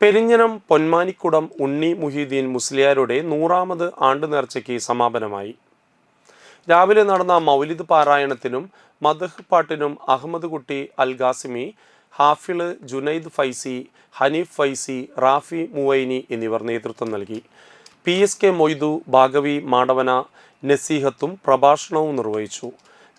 പെരിഞ്ഞനം പൊന്മാനിക്കുടം ഉണ്ണി മുഹീദ്ദീൻ മുസ്ലിയാരുടെ നൂറാമത് ആണ്ട് നേർച്ചയ്ക്ക് സമാപനമായി. രാവിലെ നടന്ന മൗലിദ് പാരായണത്തിനും മദഹ് പാട്ടിനും അഹമ്മദ് കുട്ടി അൽ ഖാസിമി ഹാഫിൾ ജുനൈദ് ഫൈസി ഹനീഫ് ഫൈസി റാഫി മുവൈനി എന്നിവർ നേതൃത്വം നൽകി. P S K Moidu Bhagavi Madavana നസീഹത്തും പ്രഭാഷണവും നിർവഹിച്ചു.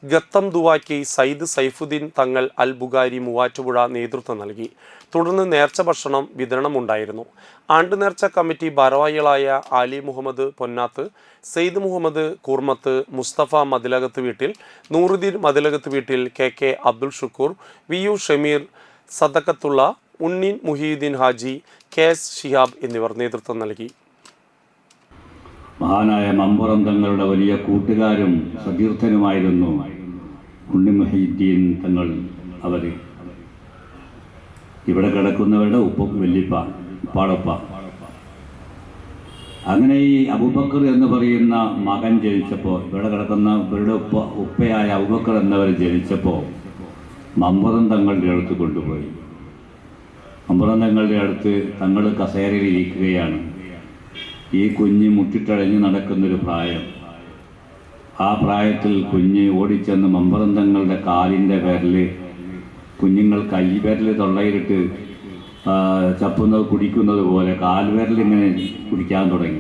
ഗത്തം ദുവാക്കി സയ്യിദ് സൈഫുദ്ദീൻ തങ്ങൾ അൽ ബുഗാരി മൂവാറ്റുപുഴ നേതൃത്വം നൽകി. തുടർന്ന് നേർച്ച ഭക്ഷണം വിതരണമുണ്ടായിരുന്നു. ആണ്ട് നേർച്ച കമ്മിറ്റി ഭാരവാഹികളായ ആലി മുഹമ്മദ് പൊന്നാത്ത് സെയ്ദ് മുഹമ്മദ് കൂർമത്ത് മുസ്തഫ മതിലകത്ത് വീട്ടിൽ നൂറുദ്ദീൻ മതിലകത്ത് വീട്ടിൽ K K Abdul Shukoor V U Shameer Sadakathulla Unneen Muhiyuddeen Haji K S Shihab എന്നിവർ നേതൃത്വം നൽകി. മഹാനായ മമ്പുറം തങ്ങളുടെ വലിയ കൂട്ടുകാരും സതീർത്ഥനുമായിരുന്നു. ഉണ്ണി മുഹീദ്ദീൻ തങ്ങൾ അവർ ഇവിടെ കിടക്കുന്നവരുടെ ഉപ്പ വല്യപ്പ പാടപ്പ അങ്ങനെ ഈ അബുബക്കർ എന്ന് പറയുന്ന മകൻ ജനിച്ചപ്പോൾ ഇവിടെ കിടക്കുന്ന ഇവരുടെ ഉപ്പ ഉപ്പയായ അബുബക്കർ എന്നവർ ജനിച്ചപ്പോൾ മമ്പുറം തങ്ങളുടെ അടുത്ത് കൊണ്ടുപോയി. മമ്പുറം തങ്ങളുടെ അടുത്ത് തങ്ങൾ കസേരയിൽ ഇരിക്കുകയാണ്. ഈ കുഞ്ഞ് മുട്ടിട്ടഴഞ്ഞ് നടക്കുന്നൊരു പ്രായം. ആ പ്രായത്തിൽ കുഞ്ഞ് ഓടിച്ചെന്ന് മമ്പറന്തങ്ങളുടെ കാലിന്റെ പേരിൽ കുഞ്ഞുങ്ങൾ കൈവിരൽ തൊള്ളയിലിട്ട് ചപ്പുന്നത് കുടിക്കുന്നത് പോലെ കാൽവിരൽ ഇങ്ങനെ കുടിക്കാൻ തുടങ്ങി.